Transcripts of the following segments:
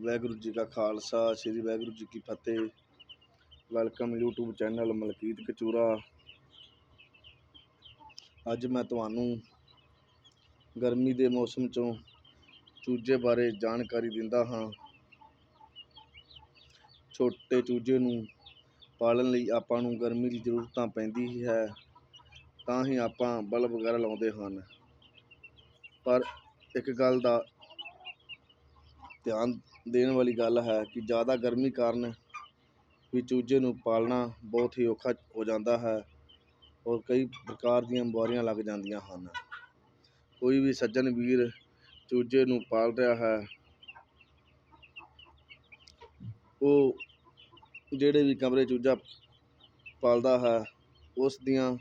ਵਾਹਿਗੁਰੂ ਜੀ ਕਾ ਖਾਲਸਾ, ਸ੍ਰੀ ਵਾਹਿਗੁਰੂ ਜੀ ਕੀ ਫਤਿਹ। Welcome YouTube channel Malkeet Kachura. ਅੱਜ ਮੈਂ ਤੁਹਾਨੂੰ ਗਰਮੀ ਦੇ ਮੌਸਮ 'ਚੋਂ ਚੂਜੇ ਬਾਰੇ ਜਾਣਕਾਰੀ ਦਿੰਦਾ ਹਾਂ। ਛੋਟੇ ਚੂਜੇ ਨੂੰ ਪਾਲਣ ਲਈ ਆਪਾਂ ਨੂੰ ਗਰਮੀ ਦੀ ਜ਼ਰੂਰਤਾਂ ਪੈਂਦੀ ਹੀ ਹੈ, ਤਾਂ ਹੀ ਆਪਾਂ ਬਲਬ ਵਗੈਰਾ ਲਾਉਂਦੇ ਹਨ। ਪਰ ਇੱਕ ਗੱਲ ਦਾ ਧਿਆਨ ਦੇਣ ਵਾਲੀ ਗੱਲ ਹੈ ਕਿ ਜ਼ਿਆਦਾ ਗਰਮੀ ਕਾਰਨ ਵੀ ਚੂਜੇ ਨੂੰ ਪਾਲਣਾ ਬਹੁਤ ਹੀ ਔਖਾ ਹੋ ਜਾਂਦਾ ਹੈ ਔਰ ਕਈ ਪ੍ਰਕਾਰ ਦੀਆਂ ਬਿਮਾਰੀਆਂ ਲੱਗ ਜਾਂਦੀਆਂ ਹਨ। ਕੋਈ ਵੀ ਸੱਜਣ ਵੀਰ ਚੂਜੇ ਨੂੰ ਪਾਲ ਰਿਹਾ ਹੈ, ਉਹ ਜਿਹੜੇ ਵੀ ਕਮਰੇ ਚੂਜਾ ਪਾਲਦਾ ਹੈ, ਉਸ ਦੀਆਂ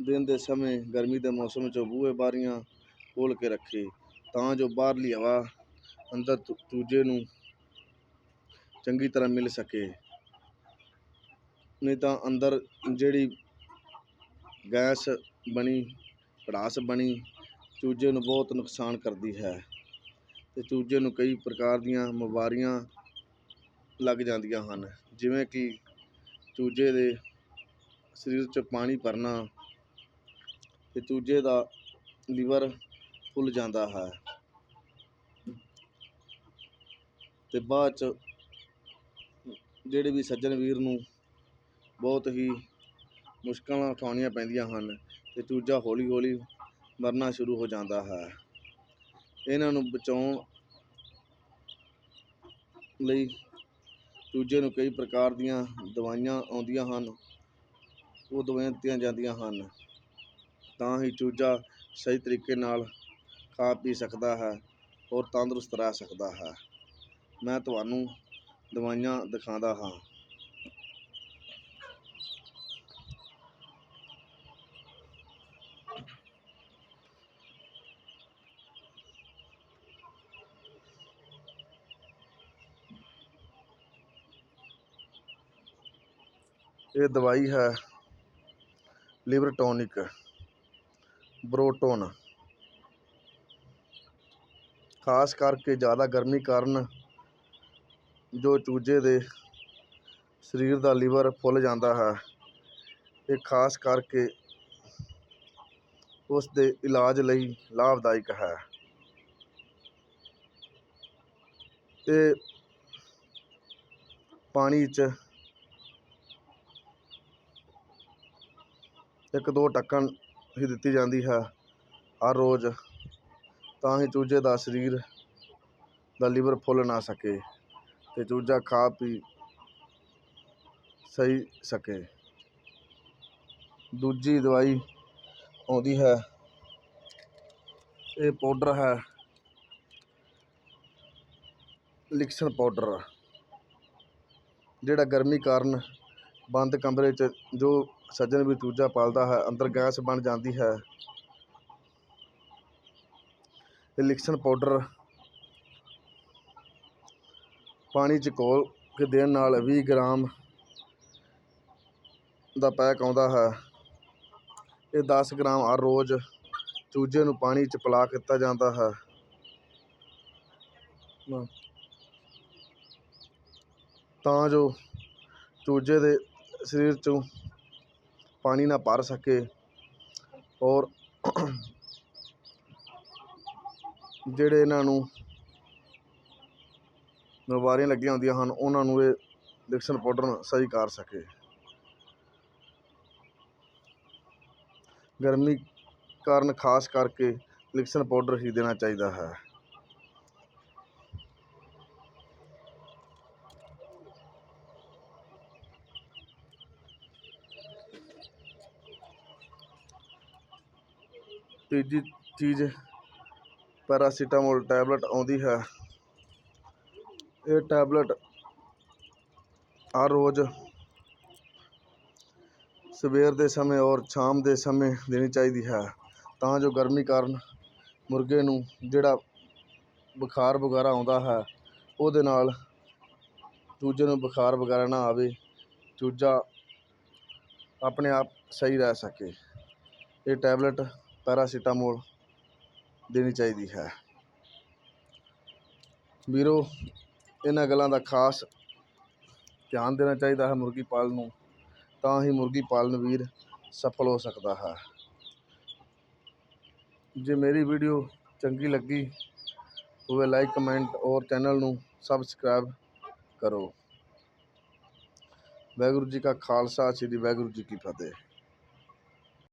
ਦਿਨ ਦੇ ਸਮੇਂ ਗਰਮੀ ਦੇ ਮੌਸਮ 'ਚ ਬੂਹੇ ਬਾਰੀਆਂ ਖੋਲ੍ਹ ਕੇ ਰੱਖੇ। ਤਾਂ ਜੋ ਬਾਹਰਲੀ ਹਵਾ ਅੰਦਰ ਚੂ- ਚੂਜੇ ਨੂੰ ਚੰਗੀ ਤਰ੍ਹਾਂ ਮਿਲ ਸਕੇ। ਨਹੀਂ ਤਾਂ ਅੰਦਰ ਜਿਹੜੀ ਗੈਸ ਬਣੀ, ਪੜਾਸ ਬਣੀ, ਚੂਜੇ ਨੂੰ ਬਹੁਤ ਨੁਕਸਾਨ ਕਰਦੀ ਹੈ ਤੇ ਚੂਜੇ ਨੂੰ ਕਈ ਪ੍ਰਕਾਰ ਦੀਆਂ ਬਿਮਾਰੀਆਂ ਲੱਗ ਜਾਂਦੀਆਂ ਹਨ। ਜਿਵੇਂ ਕਿ ਚੂਜੇ ਦੇ ਸਰੀਰ 'ਚ ਪਾਣੀ ਭਰਨਾ ਤੇ ਚੂਜੇ ਦਾ ਲੀਵਰ ਫੁੱਲ ਜਾਂਦਾ ਹੈ। ਅਤੇ ਬਾਅਦ ਚ ਜਿਹੜੇ ਵੀ ਸੱਜਣ ਵੀਰ ਨੂੰ ਬਹੁਤ ਹੀ ਮੁਸ਼ਕਲਾਂ ਉਠਾਉਣੀਆਂ ਪੈਂਦੀਆਂ ਹਨ ਅਤੇ ਚੂਜਾ ਹੌਲੀ ਹੌਲੀ ਮਰਨਾ ਸ਼ੁਰੂ ਹੋ ਜਾਂਦਾ ਹੈ। ਇਹਨਾਂ ਨੂੰ ਬਚਾਉਣ ਲਈ ਚੂਜੇ ਨੂੰ ਕਈ ਪ੍ਰਕਾਰ ਦੀਆਂ ਦਵਾਈਆਂ ਆਉਂਦੀਆਂ ਹਨ। ਉਹ ਦਵਾਈਆਂ ਦਿੱਤੀਆਂ ਜਾਂਦੀਆਂ ਹਨ। ਤਾਂ ਹੀ ਚੂਜਾ ਸਹੀ ਤਰੀਕੇ ਨਾਲ ਖਾ ਪੀ ਸਕਦਾ ਹੈ ਔਰ ਤੰਦਰੁਸਤ ਰਹਿ ਸਕਦਾ ਹੈ। ਮੈਂ ਤੁਹਾਨੂੰ ਦਵਾਈਆਂ ਦਿਖਾਉਂਦਾ ਹਾਂ। ਇਹ ਦਵਾਈ ਹੈ ਲਿਵਰ ਟੋਨਿਕ ਬਰੋਟੋਨ। ਖਾਸ ਕਰਕੇ ਜ਼ਿਆਦਾ ਗਰਮੀ ਕਾਰਨ ਜੋ ਚੂਜੇ ਦੇ ਸਰੀਰ ਦਾ ਲੀਵਰ ਫੁੱਲ ਜਾਂਦਾ ਹੈ, ਇਹ ਖਾਸ ਕਰਕੇ ਉਸ ਦੇ ਇਲਾਜ ਲਈ ਲਾਭਦਾਇਕ ਹੈ। ਇਹ ਪਾਣੀ 'ਚ ਇੱਕ ਦੋ ਟੱਕਣ ਹੀ ਦਿੱਤੀ ਜਾਂਦੀ ਹੈ ਹਰ ਰੋਜ਼, ਤਾਂ ਹੀ ਚੂਜੇ ਦਾ ਸਰੀਰ ਦਾ ਲੀਵਰ ਫੁੱਲ ਨਾ ਸਕੇ। ਤੇ ਚੂਜਾ ਖਾ ਪੀ ਸਹੀ ਸਕੇ। ਦੂਜੀ ਦਵਾਈ ਆਉਂਦੀ ਹੈ। ਇਹ ਪਾਊਡਰ ਹੈ। ਲਿਕਸਨ ਪਾਊਡਰ, ਜਿਹੜਾ ਗਰਮੀ ਕਾਰਨ ਬੰਦ ਕਮਰੇ 'ਚ ਜੋ ਸੱਜਣ ਵੀ ਚੂਜਾ ਪਾਲਦਾ ਹੈ, ਅੰਦਰ ਗੈਸ ਬਣ ਜਾਂਦੀ ਹੈ। ਇਹ ਲਿਕਸਨ ਪਾਊਡਰ ਪਾਣੀ 'ਚ ਘੋਲ ਕੇ ਦੇਣ ਨਾਲ ਵੀਹ ਗ੍ਰਾਮ ਦਾ ਪੈਕ ਆਉਂਦਾ ਹੈ। ਇਹ ਦਸ ਗ੍ਰਾਮ ਹਰ ਰੋਜ਼ ਚੂਜੇ ਨੂੰ ਪਾਣੀ 'ਚ ਪਿਲਾ ਕੇ ਦਿੱਤਾ ਜਾਂਦਾ ਹੈ। ਤਾਂ ਜੋ ਚੂਜੇ ਦੇ ਸਰੀਰ 'ਚੋਂ ਪਾਣੀ ਨਾ ਭਰ ਸਕੇ ਔਰ ਜਿਹੜੇ ਇਹਨਾਂ ਨੂੰ ਬਿਮਾਰੀਆਂ ਲੱਗੀਆਂ ਹੁੰਦੀਆਂ ਹਨ, ਉਹਨਾਂ ਨੂੰ ਇਹ ਲਿਕਸਨ ਪਾਊਡਰ ਸਹੀ ਕਰ ਸਕੇ। ਗਰਮੀ ਕਾਰਨ ਖਾਸ ਕਰਕੇ ਲਿਕਸਨ ਪਾਊਡਰ ਹੀ ਦੇਣਾ ਚਾਹੀਦਾ ਹੈ। ਤੀਜੀ ਚੀਜ਼, ਪੈਰਾਸੀਟਾਮੋਲ ਟੈਬਲੇਟ ਆਉਂਦੀ ਹੈ। ਇਹ ਟੈਬਲੇਟ ਹਰ ਰੋਜ਼ ਸਵੇਰ ਦੇ ਸਮੇਂ ਔਰ ਸ਼ਾਮ ਦੇ ਸਮੇਂ ਦੇਣੀ ਚਾਹੀਦੀ ਹੈ। ਤਾਂ ਜੋ ਗਰਮੀ ਕਾਰਨ ਮੁਰਗੇ ਨੂੰ ਜਿਹੜਾ ਬੁਖਾਰ ਵਗੈਰਾ ਆਉਂਦਾ ਹੈ, ਉਹਦੇ ਨਾਲ ਚੂਜੇ ਨੂੰ ਬੁਖਾਰ ਵਗੈਰਾ ਨਾ ਆਵੇ ਚੂਜਾ ਆਪਣੇ ਆਪ ਸਹੀ ਰਹਿ ਸਕੇ। ਇਹ ਟੈਬਲੇਟ ਪੈਰਾਸੀਟਾਮੋਲ ਦੇਣੀ ਚਾਹੀਦੀ ਹੈ। ਵੀਰੋ ਇਹਨਾਂ ਗੱਲਾਂ ਦਾ ਖਾਸ ਧਿਆਨ ਦੇਣਾ ਚਾਹੀਦਾ ਹੈ ਮੁਰਗੀ ਪਾਲਣ ਨੂੰ, ਤਾਂ ਹੀ ਮੁਰਗੀ ਪਾਲਣ ਵੀਰ ਸਫਲ ਹੋ ਸਕਦਾ ਹੈ। ਜੇ ਮੇਰੀ ਵੀਡੀਓ ਚੰਗੀ ਲੱਗੀ ਹੋਵੇ ਲਾਈਕ, ਕਮੈਂਟ ਔਰ ਚੈਨਲ ਨੂੰ ਸਬਸਕ੍ਰਾਈਬ ਕਰੋ। ਵਾਹਿਗੁਰੂ ਜੀ ਕਾ ਖਾਲਸਾ, ਸ੍ਰੀ ਵਾਹਿਗੁਰੂ ਜੀ ਕੀ ਫਤਿਹ।